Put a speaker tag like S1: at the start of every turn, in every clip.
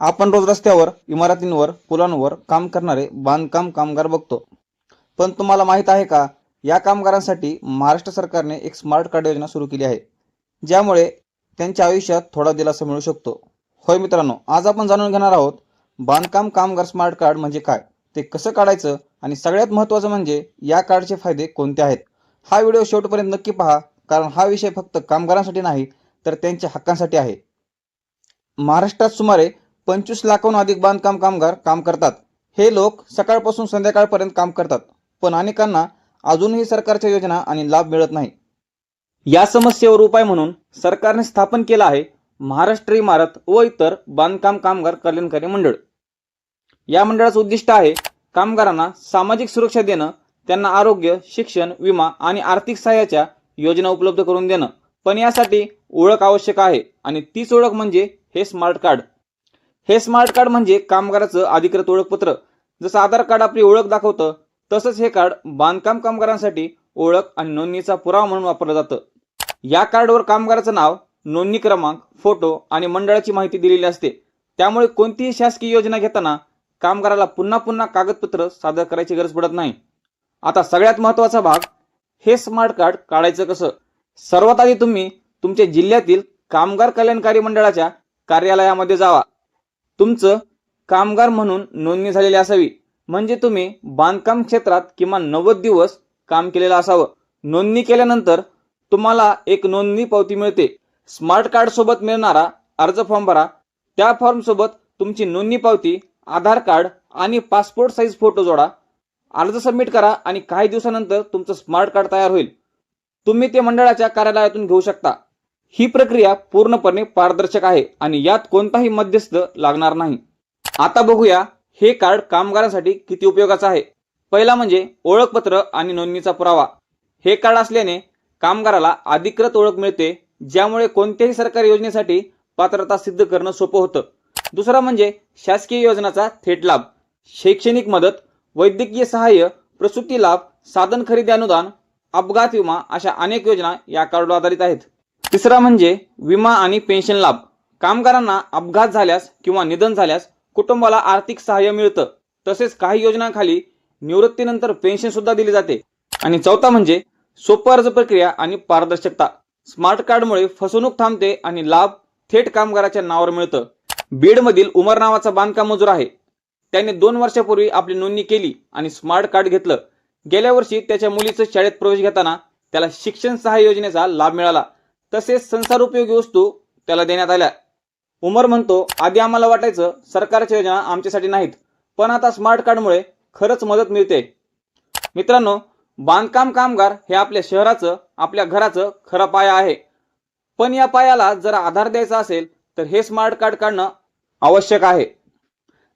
S1: आपण रोज रस्त्यावर इमारतींवर पुलांवर काम करणारे बांधकाम कामगार बघतो. पण तुम्हाला माहीत आहे का या कामगारांसाठी महाराष्ट्र सरकारने एक स्मार्ट कार्ड योजना सुरू केली आहे ज्यामुळे त्यांच्या आयुष्यात थोडा दिलासा मिळू शकतो. होय मित्रांनो आज आपण जाणून घेणार आहोत बांधकाम कामगार स्मार्ट कार्ड म्हणजे काय? ते कसं काढायचं? आणि सगळ्यात महत्त्वाचं म्हणजे या कार्डचे फायदे कोणते आहेत? हा व्हिडिओ शेवटपर्यंत नक्की पहा कारण हा विषय फक्त कामगारांसाठी नाही तर त्यांच्या हक्कांसाठी आहे. महाराष्ट्रात सुमारे पंचवीस लाखाहून अधिक बांधकाम कामगार काम करतात. हे लोक सकाळपासून संध्याकाळपर्यंत काम करतात. पण अनेकांना अजूनही सरकारच्या योजना आणि लाभ मिळत नाही. या समस्येवर उपाय म्हणून सरकारने स्थापन केला आहे महाराष्ट्र इमारत व इतर बांधकाम कामगार कल्याणकारी मंडळ. या मंडळाचं उद्दिष्ट आहे कामगारांना सामाजिक सुरक्षा देणं त्यांना आरोग्य शिक्षण विमा आणि आर्थिक सहाय्याच्या योजना उपलब्ध करून देणं. पण यासाठी ओळख आवश्यक आहे आणि तीच ओळख म्हणजे हे स्मार्ट कार्ड. हे स्मार्ट कार्ड म्हणजे कामगाराचं अधिकृत ओळखपत्र. जसं आधार कार्ड आपली ओळख दाखवतं तसंच हे कार्ड बांधकाम कामगारांसाठी ओळख आणि नोंदणीचा पुरावा म्हणून वापरलं जातं. या कार्डवर कामगाराचं नाव नोंदणी क्रमांक फोटो आणि मंडळाची माहिती दिलेली असते. त्यामुळे कोणतीही शासकीय योजना घेताना कामगाराला पुन्हा पुन्हा कागदपत्र सादर करायची गरज पडत नाही. आता सगळ्यात महत्त्वाचा भाग हे स्मार्ट कार्ड काढायचं कसं? सर्वात आधी तुम्ही तुमच्या जिल्ह्यातील कामगार कल्याणकारी मंडळाच्या कार्यालयामध्ये जावा. तुमचं कामगार म्हणून नोंदणी झालेली असावी. म्हणजे तुम्ही बांधकाम क्षेत्रात किमान नव्वद दिवस काम केलेलं असावं. नोंदणी केल्यानंतर तुम्हाला एक नोंदणी पावती मिळते. स्मार्ट कार्ड सोबत मिळणारा अर्ज फॉर्म भरा. त्या फॉर्म सोबत तुमची नोंदणी पावती आधार कार्ड आणि पासपोर्ट साईज फोटो जोडा. अर्ज सबमिट करा आणि काही दिवसानंतर तुमचं स्मार्ट कार्ड तयार होईल. तुम्ही ते मंडळाच्या कार्यालयातून घेऊ शकता. ही प्रक्रिया पूर्णपणे पारदर्शक आहे आणि यात कोणताही मध्यस्थ लागणार नाही. आता बघूया हे कार्ड कामगारांसाठी किती उपयोगाचं आहे. पहिला म्हणजे ओळखपत्र आणि नोंदणीचा पुरावा. हे कार्ड असल्याने कामगाराला अधिकृत ओळख मिळते ज्यामुळे कोणत्याही सरकारी योजनेसाठी पात्रता सिद्ध करणं सोपं होतं. दुसरा म्हणजे शासकीय योजनाचा थेट लाभ. शैक्षणिक मदत वैद्यकीय सहाय्य प्रसूती लाभ साधन खरेदी अनुदान अपघात विमा अशा अनेक योजना या कार्डवर आधारित आहेत. तिसरा म्हणजे विमा आणि पेन्शन लाभ. कामगारांना अपघात झाल्यास किंवा निधन झाल्यास कुटुंबाला आर्थिक सहाय्य मिळतं. तसेच काही योजनांखाली निवृत्तीनंतर पेन्शन सुद्धा दिली जाते. आणि चौथा म्हणजे सोपं अर्ज प्रक्रिया आणि पारदर्शकता. स्मार्ट कार्डमुळे फसवणूक थांबते आणि लाभ थेट कामगाराच्या नावावर मिळतं. बीडमधील उमर नावाचा बांधकाम मजूर आहे. त्याने दोन वर्षापूर्वी आपली नोंदणी केली आणि स्मार्ट कार्ड घेतलं. गेल्या वर्षी त्याच्या मुलीचं शाळेत प्रवेश घेताना त्याला शिक्षण सहाय्य योजनेचा लाभ मिळाला. तसेच संसार उपयोगी वस्तू त्याला देण्यात आल्या. उमर म्हणतो आधी आम्हाला वाटायचं सरकारच्या योजना आमच्यासाठी नाहीत पण आता स्मार्ट कार्डमुळे खरंच मदत मिळते. मित्रांनो बांधकाम कामगार हे आपल्या शहराचं आपल्या घराचं खरा पाया आहे. पण या पायाला जर आधार द्यायचा असेल तर हे स्मार्ट कार्ड काढणं आवश्यक आहे.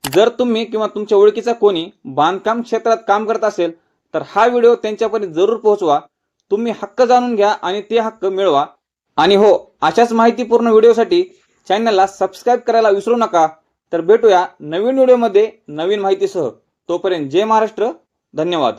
S1: जर तुम्ही किंवा तुमच्या ओळखीचा कोणी बांधकाम क्षेत्रात काम करत असेल तर हा व्हिडिओ त्यांच्यापर्यंत जरूर पोहोचवा. तुम्ही हक्क जाणून घ्या आणि ते हक्क मिळवा. आणि हो अशाच माहितीपूर्ण व्हिडिओसाठी चॅनलला सबस्क्राईब करायला विसरू नका. तर भेटूया नवीन व्हिडिओमध्ये नवीन माहितीसह. तोपर्यंत जय महाराष्ट्र. धन्यवाद.